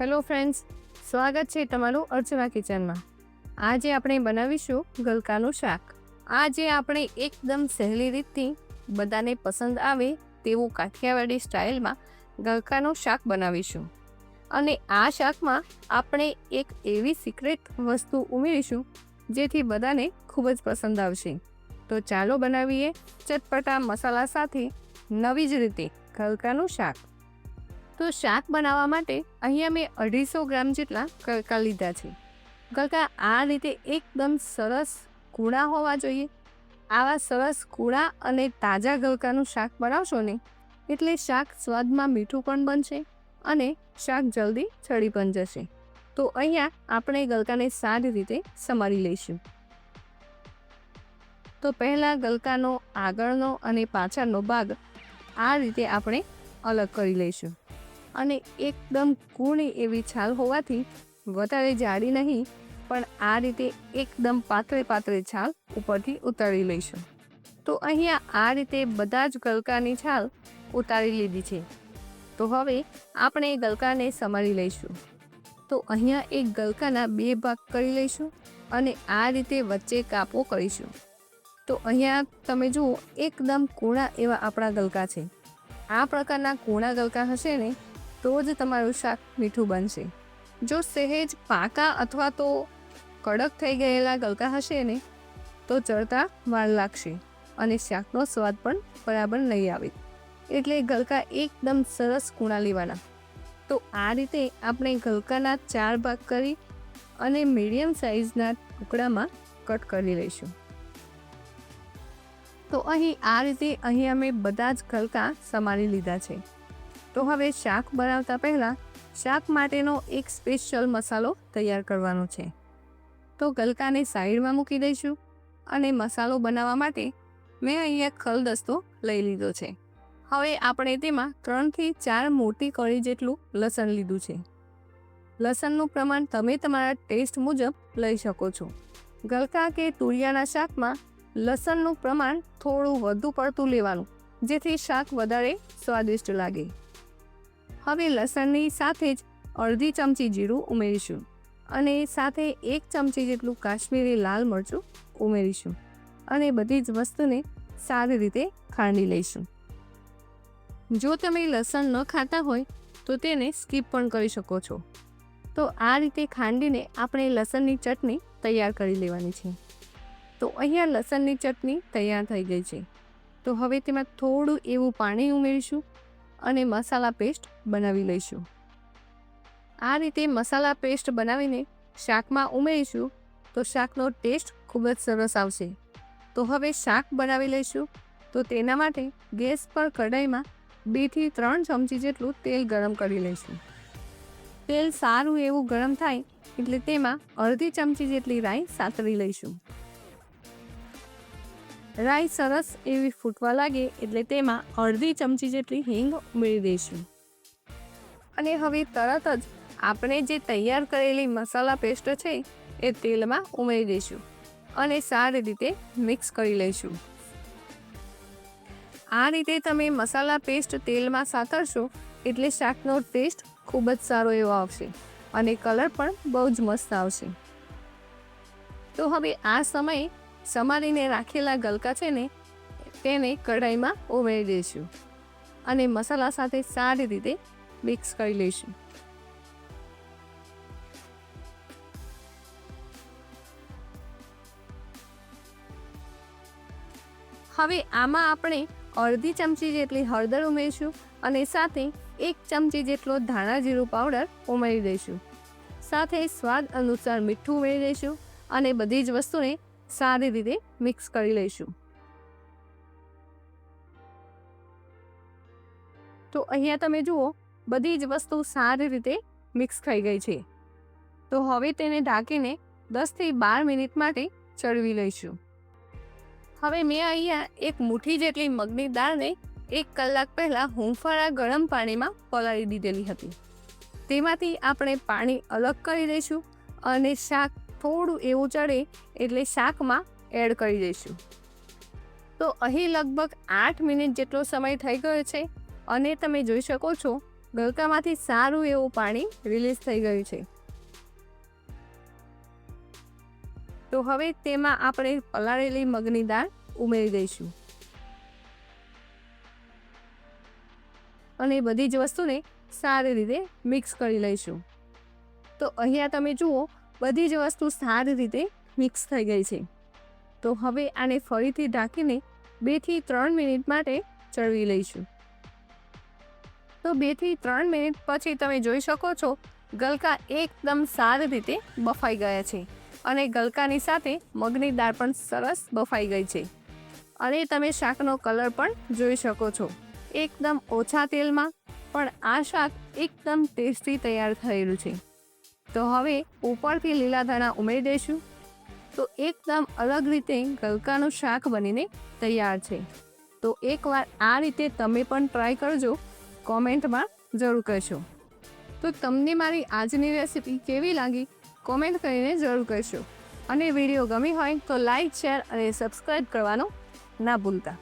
Hello friends સ્વાગત છે તમારું અર્ચના કિચનમાં. આજે આપણે બનાવીશું ગલકાનું શાક. આજે આપણે એકદમ સહેલી રીતથી બધાને પસંદ આવે તેવું કાઠિયાવાડી સ્ટાઇલમાં ગલકાનું શાક બનાવીશું. અને આ શાકમાં આપણે એક એવી સિક્રેટ વસ્તુ ઉમેરીશું જેથી બધાને ખૂબ જ પસંદ આવશે. તો ચાલો બનાવીએ ચટપટા મસાલા સાથે નવી જ રીતે ગલકાનું શાક. તો શાક બનાવવા માટે અહીંયા મેં અઢીસો ગ્રામ જેટલા ગલકા લીધા છે. ગલકા આ રીતે એકદમ સરસ કૂણા હોવા જોઈએ. આવા સરસ કૂળા અને તાજા ગલકાનું શાક બનાવશો ને, એટલે શાક સ્વાદમાં મીઠું પણ બનશે અને શાક જલ્દી ચડી પણ જશે. તો અહીંયા આપણે ગલકાને સારી રીતે સમારી લઈશું. તો પહેલાં ગલકાનો આગળનો અને પાછળનો ભાગ આ રીતે આપણે અલગ કરી લઈશું. અને એકદમ કૂણી એવી છાલ હોવાથી વધારે જાડી નહીં, પણ આ રીતે એકદમ પાતળી પાતળી છાલ ઉપરથી ઉતારી લઈશું. તો અહીંયા આ રીતે બધા જ ગલકાની છાલ ઉતારી લીધી છે. તો હવે આપણે ગલકાને સમારી લઈશું. તો અહીંયા એક ગલકાના બે ભાગ કરી લઈશું અને આ રીતે વચ્ચે કાપો કરીશું. તો અહીંયા તમે જુઓ, એકદમ કૂણા એવા આપણા ગલકા છે. આ પ્રકારના કૂણા ગલકા હશે ને તો જ તમારું શાક મીઠું બનશે. જો સહેજ પાકા અથવા તો કડક થઈ ગયેલા ગલકા હશે ને, તો ચડતા વાર લાગશે અને શાકનો સ્વાદ પણ બરાબર નહીં આવે. એટલે ગલકા એકદમ સરસ કૂણા લેવાના. તો આ રીતે આપણે ગલકાના ચાર ભાગ કરી અને મીડિયમ સાઇઝના ટુકડામાં કટ કરી લઈશું. તો અહીં આ રીતે અહીં અમે બધા જ ગલકા સમારી લીધા છે. તો હવે શાક બનાવતા પહેલાં શાક માટેનો એક સ્પેશિયલ મસાલો તૈયાર કરવાનો છે. તો ગલકાને સાઈડમાં મૂકી દઈશું અને મસાલો બનાવવા માટે મેં અહીંયા ખલદસ્તો લઈ લીધો છે. હવે આપણે તેમાં ત્રણથી ચાર મોટી કળી જેટલું લસણ લીધું છે. લસણનું પ્રમાણ તમે તમારા ટેસ્ટ મુજબ લઈ શકો છો. ગલકા કે તુરિયાના શાકમાં લસણનું પ્રમાણ થોડું વધુ પડતું લેવાનું, જેથી શાક વધારે સ્વાદિષ્ટ લાગે. હવે લસણની સાથે જ અડધી ચમચી જીરું ઉમેરીશું અને સાથે એક ચમચી જેટલું કાશ્મીરી લાલ મરચું ઉમેરીશું અને બધી જ વસ્તુને સારી રીતે ખાંડી લઈશું. જો તમે લસણ ન ખાતા હોય તો તેને સ્કીપ પણ કરી શકો છો. તો આ રીતે ખાંડીને આપણે લસણની ચટણી તૈયાર કરી લેવાની છે. તો અહીંયા લસણની ચટણી તૈયાર થઈ ગઈ છે. તો હવે તેમાં થોડું એવું પાણી ઉમેરીશું અને મસાલા પેસ્ટ બનાવી લઈશું. આ રીતે મસાલા પેસ્ટ બનાવીને શાકમાં ઉમેરીશું તો શાકનો ટેસ્ટ ખૂબ જ સરસ આવશે. તો હવે શાક બનાવી લઈશું તો તેના માટે ગેસ પર કઢાઈમાં બેથી ત્રણ ચમચી જેટલું તેલ ગરમ કરી લઈશું. તેલ સારું એવું ગરમ થાય એટલે તેમાં અડધી ચમચી જેટલી રાઈ સાતરી લઈશું. રાઈ સરસ એવી ફૂટવા લાગે એટલે તેમાં અડધી ચમચી જેટલી હિંગ ઉમેરી દઈશું. અને હવે તરત જ આપણે જે તૈયાર કરેલી મસાલા પેસ્ટ છે એ તેલમાં ઉમેરી દઈશું અને સારી રીતે મિક્સ કરી લઈશું. આ રીતે તમે મસાલા પેસ્ટ તેલમાં સાતરશો એટલે શાકનો ટેસ્ટ ખૂબ જ સારો એવો આવશે અને કલર પણ બહુ જ મસ્ત આવશે. તો હવે આ સમયે સમારીને રાખેલા ગલકા છે ને, તેને કઢાઈમાં ઉમેરી દઈશું અને મસાલા સાથે સારી રીતે મિક્સ કરી લઈશું. હવે આમાં આપણે અડધી ચમચી જેટલી હળદર ઉમેરીશું અને સાથે એક ચમચી જેટલો ધાણા જીરું પાવડર ઉમેરી દઈશું. સાથે સ્વાદ અનુસાર મીઠું ઉમેરી દઈશું અને બધી જ વસ્તુને સારી રીતે મિક્સ કરી લઈશું. તો અહીંયા તમે જુઓ, બધી જ વસ્તુ સારી રીતે મિક્સ થઈ ગઈ છે. તો હવે તેને ઢાંકીને દસથી બાર મિનિટ માટે ચડવી લઈશું. હવે મેં અહીંયા એક મુઠ્ઠી જેટલી મગની દાળને એક કલાક પહેલાં હુંફાળા ગરમ પાણીમાં પલાળી દીધેલી હતી. તેમાંથી આપણે પાણી અલગ કરી દઈશું અને શાક થોડું એવું ચડે એટલે શાકમાં એડ કરી દઈશું. તો અહીં લગભગ આઠ મિનિટ જેટલો સમય થઈ ગયો છે અને તમે જોઈ શકો છો ગલકામાંથી સારું એવું પાણી રિલીઝ થઈ ગયું છે. તો હવે તેમાં આપણે પલાળેલી મગની દાળ ઉમેરી દઈશું. અને બધી જ વસ્તુને સારી રીતે મિક્સ કરી લઈશું. તો અહીંયા તમે જુઓ બધી જ વસ્તુ સારી રીતે મિક્સ થઈ ગઈ છે. તો હવે આને ફરીથી ઢાંકીને બેથી ત્રણ મિનિટ માટે ચડવી લઈશું. તો બેથી ત્રણ મિનિટ પછી તમે જોઈ શકો છો, ગલકા એકદમ સારી રીતે બફાઈ ગયા છે અને ગલકાની સાથે મગની દાળ પણ સરસ બફાઈ ગઈ છે. અને તમે શાકનો કલર પણ જોઈ શકો છો, એકદમ ઓછા તેલમાં, પણ આ શાક એકદમ ટેસ્ટી તૈયાર થયેલું છે. તો હવે ઉપરથી લીલા ધાણા ઉમેરી દઈશું. તો એકદમ અલગ રીતે ગલકાનું શાક બનીને તૈયાર છે. તો એકવાર આ રીતે તમે પણ ટ્રાય કરજો. કોમેન્ટમાં જરૂર કહેશો તો તમને મારી આજની રેસિપી કેવી લાગી? કોમેન્ટ કરીને જરૂર કહેશો અને વીડિયો ગમી હોય તો લાઈક, શેર અને સબસ્ક્રાઈબ કરવાનું ના ભૂલતા.